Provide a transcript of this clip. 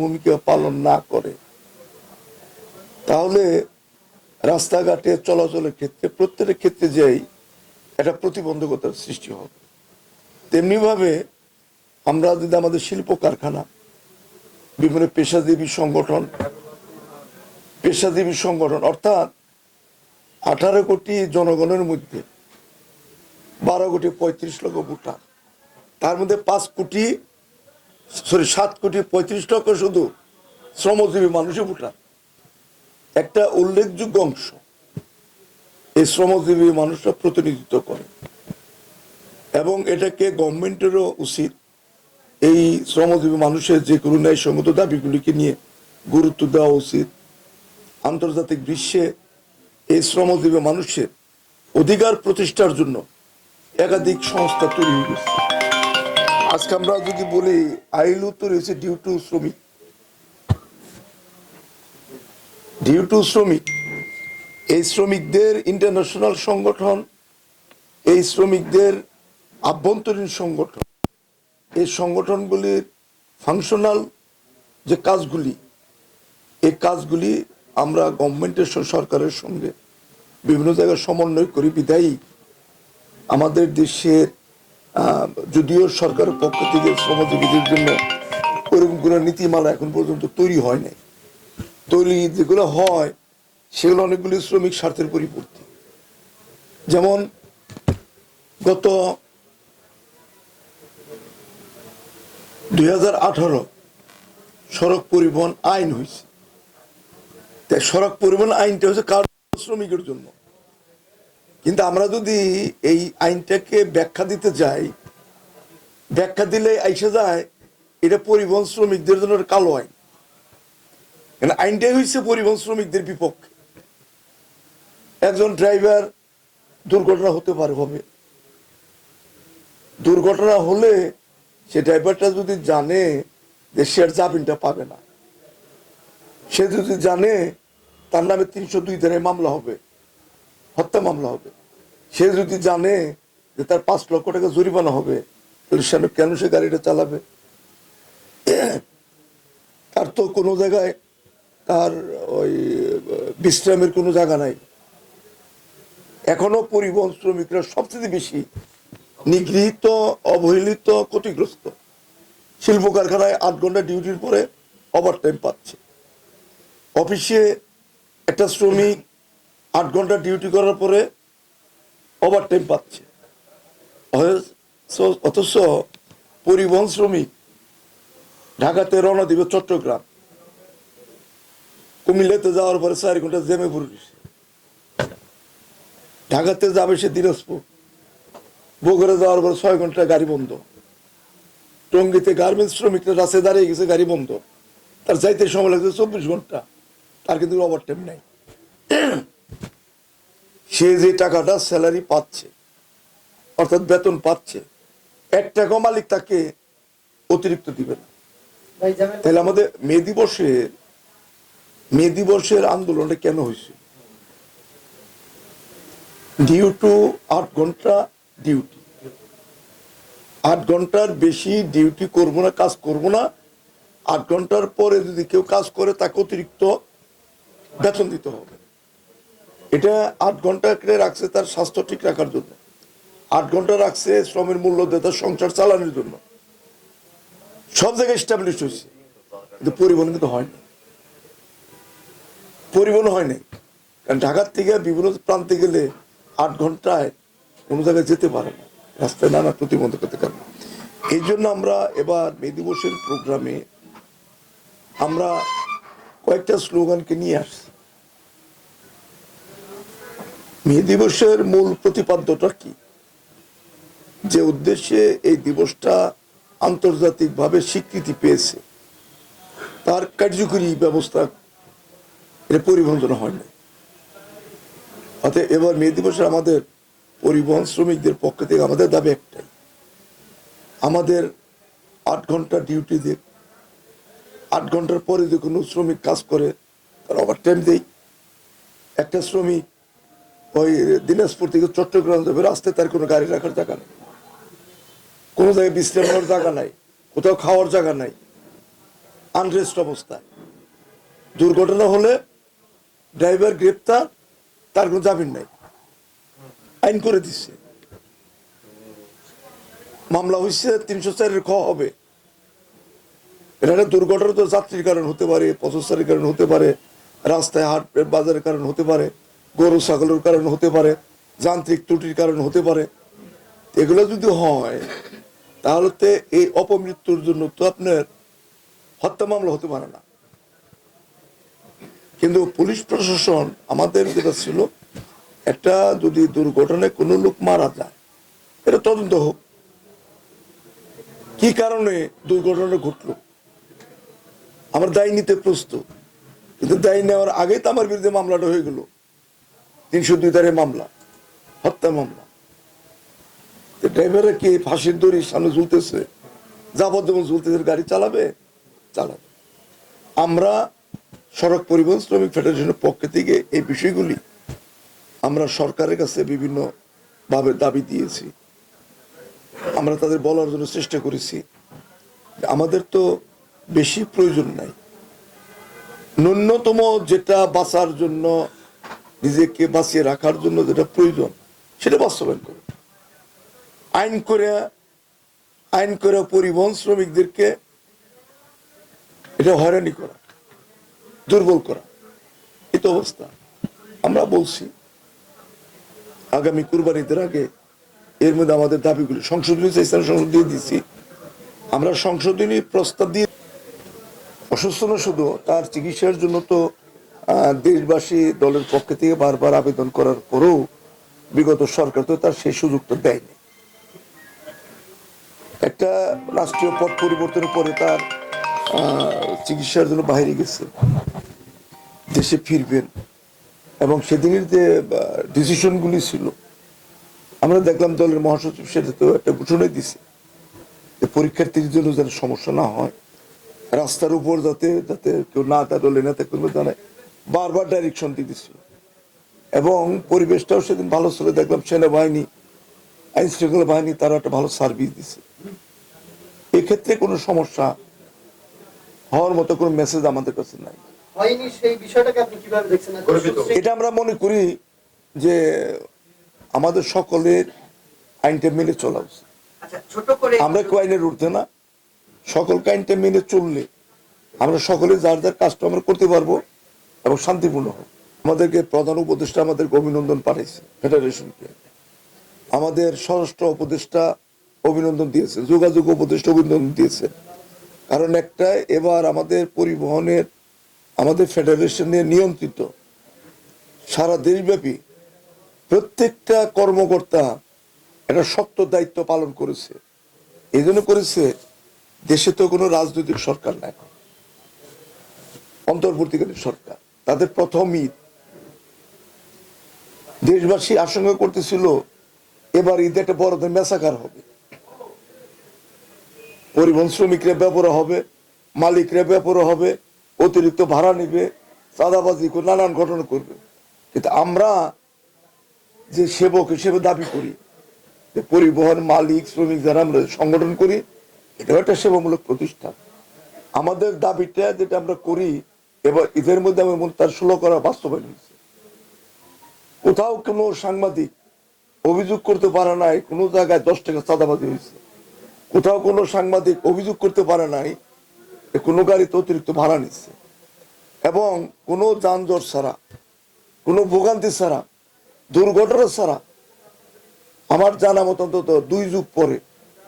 ভূমিকা পালন না করে, তাহলে রাস্তাঘাটে চলাচলের ক্ষেত্রে, প্রত্যেকের ক্ষেত্রে যেই একটা প্রতিবন্ধকতার সৃষ্টি হবে। তেমনিভাবে আমরা যদি আমাদের শিল্প কারখানা, বিভিন্ন পেশাজীবী সংগঠন পেশাজীবী সংগঠন, অর্থাৎ আঠারো কোটি জনগণের মধ্যে বারো কোটি পঁয়ত্রিশ লক্ষ ভোটার, তার মধ্যে পাঁচ কোটি সরি, সাত কোটি পঁয়ত্রিশ লক্ষ শুধু শ্রমজীবী মানুষই ভোটার। একটা উল্লেখযোগ্য অংশ এই শ্রমজীবী মানুষরা প্রতিনিধিত্ব করে। এবং এটাকে গভর্নমেন্টেরও উচিত এই শ্রমজীবী মানুষের যে কোনো ন্যায় ন্যায়সঙ্গত দাবিগুলিকে নিয়ে গুরুত্ব দেওয়া উচিত। আন্তর্জাতিক বিশ্বে এই শ্রমজীবী মানুষের অধিকার প্রতিষ্ঠার জন্য একাধিক সংস্থা তৈরি হয়ে গেছে আজকে আমরা যদি বলি, আইলু তৈরি হয়েছে ডিউ টু শ্রমিক। ডিউ টু শ্রমিক, এই শ্রমিকদের ইন্টারন্যাশনাল সংগঠন, এই শ্রমিকদের আভ্যন্তরীণ সংগঠন, এই সংগঠনগুলির ফাংশনাল যে কাজগুলি, এই কাজগুলি আমরা গভর্নমেন্টের সরকারের সঙ্গে বিভিন্ন জায়গায় সমন্বয় করি বিদায়ী আমাদের দেশের যদিও সরকারের পক্ষ থেকে শ্রমজীবীদের জন্য ওরকম কোনো নীতিমালা এখন পর্যন্ত তৈরি হয় নাই। তৈরি যেগুলো হয়, সেগুলো অনেকগুলি শ্রমিক স্বার্থের পরিপূর্তি। যেমন গত দুই হাজার আঠারো সড়ক পরিবহন আইন হয়েছে। তাই সড়ক পরিবহন আইনটা হচ্ছে কার শ্রমিকের জন্য। কিন্তু আমরা যদি এই আইনটাকে ব্যাখ্যা দিতে যাই, ব্যাখ্যা দিলে আইসে যায়, এটা পরিবহন শ্রমিকদের জন্য কালো আইন। কারণ আইনটাই হয়েছে পরিবহন শ্রমিকদের বিপক্ষে। একজন ড্রাইভার দুর্ঘটনা হতে পারে হবে দুর্ঘটনা হলে সে ড্রাইভারটা যদি জানে যে সে আর জামিনটা পাবে না। সে যদি জানে তার নামে তিনশো দুই ধারায় মামলা হবে, হত্যা মামলা হবে। সে যদি জানে যে তার পাঁচ লক্ষ টাকা জরিমানা হবে, তাহলে কেন সে গাড়িটা চালাবে? তার তো কোনো জায়গায় তার ওই, বিশ্রামের কোনো জায়গা নাই। এখনও পরিবহন শ্রমিকরা সবচেয়ে বেশি নিগৃহীত, অবহেলিত, ক্ষতিগ্রস্ত। শিল্প কারখানায় আট ঘণ্টা ডিউটির পরে ওভার টাইম পাচ্ছে। অফিসে একটা শ্রমিক আট ঘণ্টা ডিউটি করার পরে ওভার টাইম পাচ্ছে। অথচ- পরিবহন শ্রমিক ঢাকাতে রওনা দিবে চট্টগ্রাম। কুমিল্লাতে যাওয়ার পরে চার ঘণ্টা জেমে পড়ে ঢাকাতে যাবে সে দিনাজপুর। বগুড়া যাওয়ার পরে ছয় ঘণ্টা গাড়ি বন্ধ। টঙ্গিতে গার্মেন্টস শ্রমিকরা রাস্তায় দাঁড়িয়ে গেছে, গাড়ি বন্ধ। তার যাইতে সময় লাগছে চব্বিশ ঘণ্টা। তার কিন্তু ওভার টাইম নাই। সে যে টাকাটা স্যালারি পাচ্ছে অর্থাৎ বেতন পাচ্ছে এক টাকা মালিক তাকে অতিরিক্ত দিবে না। তাহলে আমাদের মে দিবসে মে দিবসের আন্দোলনটা কেন হয়েছে? ডিউ টু আট ঘণ্টা ডিউটি আট ঘণ্টার বেশি ডিউটি করব না কাজ করব না আট ঘণ্টার পরে যদি কেউ কাজ করে তাকে অতিরিক্ত বেতন দিতে হবে। এটা আট ঘণ্টা করে রাখছে তার স্বাস্থ্য ঠিক রাখার জন্য। আট ঘণ্টা রাখছে শ্রমের মূল্য দিয়ে তার সংসার চালানোর জন্য। সব জায়গায় এস্টাবলিশ হয়েছে। কিন্তু পরিবহন কিন্তু হয়নি পরিবহন হয়নি কারণ ঢাকার থেকে বিভিন্ন প্রান্তে গেলে আট ঘন্টায় কোনো জায়গায় যেতে পারে না। রাস্তায় নানা প্রতিবন্ধকতার কারণে এই জন্য আমরা এবার মে দিবসের প্রোগ্রামে আমরা কয়েকটা স্লোগানকে নিয়ে আসছি। মে দিবসের মূল প্রতিপাদ্যটা কি? যে উদ্দেশ্যে এই দিবসটা আন্তর্জাতিকভাবে স্বীকৃতি পেয়েছে, তার কার্যকরী ব্যবস্থা এটা পরিবহন জন্য হয় না এবার মে দিবসে আমাদের পরিবহন শ্রমিকদের পক্ষ থেকে আমাদের দাবি একটাই, আমাদের আট ঘণ্টা ডিউটি দিক আট ঘণ্টার পরে যে কোনো শ্রমিক কাজ করে, তার ওভার টাইম দেই। একটা শ্রমিক ওই দিনাজপুর থেকে চট্টগ্রাম যাবে, রাস্তায় তার কোনো গাড়ি রাখার জায়গা নেই। কোনো জায়গায় বিশ্রাম নেওয়ার জায়গা নাই, কোথাও খাওয়ার জায়গা নাই আনরেস্ট অবস্থায়। দুর্ঘটনা হলে ড্রাইভার গ্রেপ্তার, তার কোনো জামিন নাই। আইন করে দিচ্ছে মামলা হয়েছে তিনশো চারের খ হবে। এটা একটা দুর্ঘটনা তো যাত্রীর কারণ হতে পারে, পথচারীর কারণ হতে পারে, রাস্তায় হাট, বাজারের কারণ হতে পারে। গরু ছাগলের কারণে হতে পারে, যান্ত্রিক ত্রুটির কারণে হতে পারে। এগুলো যদি হয়, তাহলে তো এই অপমৃত্যুর জন্য তো আপনার হত্যা মামলা হতে পারে না। কিন্তু পুলিশ প্রশাসন আমাদের যেটা ছিল, একটা যদি দুর্ঘটনায় কোনো লোক মারা যায়, এটা তদন্ত হোক। কি কারণে দুর্ঘটনা ঘটলো? আমার দায় নিতে প্রস্তুত, কিন্তু দায় নেওয়ার আগে তো আমার বিরুদ্ধে মামলাটা হয়ে গেল। তিনশো দুই তারিখ মামলা, হত্যা মামলা। ড্রাইভাররা কি ফাঁসির দড়ির সামনে ঝুলতেছে? যাবজ্জীবন ঝুলতেছে, গাড়ি চালাবে? চালাবে। আমরা সড়ক পরিবহন শ্রমিক ফেডারেশনের পক্ষ থেকে এই বিষয়গুলি আমরা সরকারের কাছে বিভিন্ন ভাবে দাবি দিয়েছি। আমরা তাদের বলার জন্য চেষ্টা করেছি। আমাদের তো বেশি প্রয়োজন নাই। ন্যূনতম যেটা বাঁচার জন্য নিজেকে বাঁচিয়ে রাখার জন্য যেটা প্রয়োজন, সেটা বাস্তবায়ন করুন। আইন করে আইন করে পরিবহন শ্রমিকদেরকে এটা হয়রানি করা, দুর্বল করা। এই তো অবস্থা। আমরা বলছি, আগামী কুরবানিদের আগে এর মধ্যে আমাদের দাবিগুলি সংশোধনী চাইছিলাম সংশোধন দিয়ে দিচ্ছি আমরা সংশোধনী প্রস্তাব দিয়ে অসুস্থ শুধু, তার চিকিৎসার জন্য তো দেশবাসী দলের পক্ষ থেকে বারবার আবেদন করার পরেও বিগত সরকার তো তার সেই সুযোগটা দেয়নি। একটা রাষ্ট্রীয় পথ পরিবর্তনের পরে তার চিকিৎসার জন্য বাইরে গেছে, দেশে ফিরবেন এবং সেদিনের যে ডিসিশনগুলি ছিল, আমরা দেখলাম দলের মহাসচিব সেটা তো একটা ঘোষণা দিছে যে পরীক্ষার্থীর জন্য যেন সমস্যা না হয়, রাস্তার উপর যাতে যাতে কেউ না তার লেনাতে করবে জানায় বারবার ডাইরেকশন দিয়ে দিছিল এবং পরিবেশটাও সেদিন ভালো ছিল। দেখলাম সেনাবাহিনী আইন শৃঙ্খলা বাহিনী তারা একটা ভালো সার্ভিস দিছে। এক্ষেত্রে কোনো সমস্যা হওয়ার মতো কোনো মেসেজ আমাদের কাছে নাই। হয়নি সেই বিষয়টাকে আপনি কীভাবে দেখছেন? এত সুশ্রী- এটা আমরা মনে করি যে আমাদের সকলের আইনটা মেনে চলা উচিত। আচ্ছা ছোট করে আমরা কেউ আইনের উঠতে না। সকলকে আইনটা মেনে চললে আমরা সকলে যার যার কাজটা আমরা করতে পারব। এবং শান্তিপূর্ণ। হবে আমাদেরকে প্রধান উপদেষ্টা আমাদেরকে অভিনন্দন পাঠিয়েছে ফেডারেশনকে। আমাদের স্বরাষ্ট্র উপদেষ্টা অভিনন্দন দিয়েছে, যোগাযোগ উপদেষ্টা অভিনন্দন দিয়েছে। কারণ একটা এবার আমাদের পরিবহনের, আমাদের ফেডারেশনে নিয়ন্ত্রিত সারা দেশব্যাপী প্রত্যেকটা কর্মকর্তা একটা শক্ত দায়িত্ব পালন করেছে। এই জন্য করেছে, দেশে তো কোনো রাজনৈতিক সরকার নাই অন্তর্বর্তীকালীন সরকার। তাদের প্রথম ঈদ। দেশবাসী আশঙ্কা করতেছিল, এবার ঈদে একটা বড় মেসাকার হবে। পরিবহন শ্রমিকরা ব্যাপার হবে, মালিকরা ব্যাপার হবে, অতিরিক্ত ভাড়া নিবে, চাঁদাবাজি করে নানান ঘটনা করবে। কিন্তু আমরা যে সেবক হিসেবে দাবি করি, যে পরিবহন মালিক, শ্রমিক যারা আমরা সংগঠন করি, এটাও একটা সেবামূলক প্রতিষ্ঠান। আমাদের দাবিটা যেটা আমরা করি এবার ঈদের মধ্যে আমি তার ষোলো করা বাস্তবায়ন হয়েছে। কোথাও কোনো সাংবাদিক অভিযোগ করতে পারে নাই, কোনো জায়গায় দশ টাকা চাঁদাবাজি হয়েছে। কোথাও কোনো সাংবাদিক অভিযোগ করতে পারে নাই কোনো গাড়িতে অতিরিক্ত ভাড়া নিচ্ছে। এবং কোনো যানজট ছাড়া, কোনো ভোগান্তি ছাড়া, দুর্ঘটনা ছাড়া, আমার জানা মতো অন্তত দুই যুগ পরে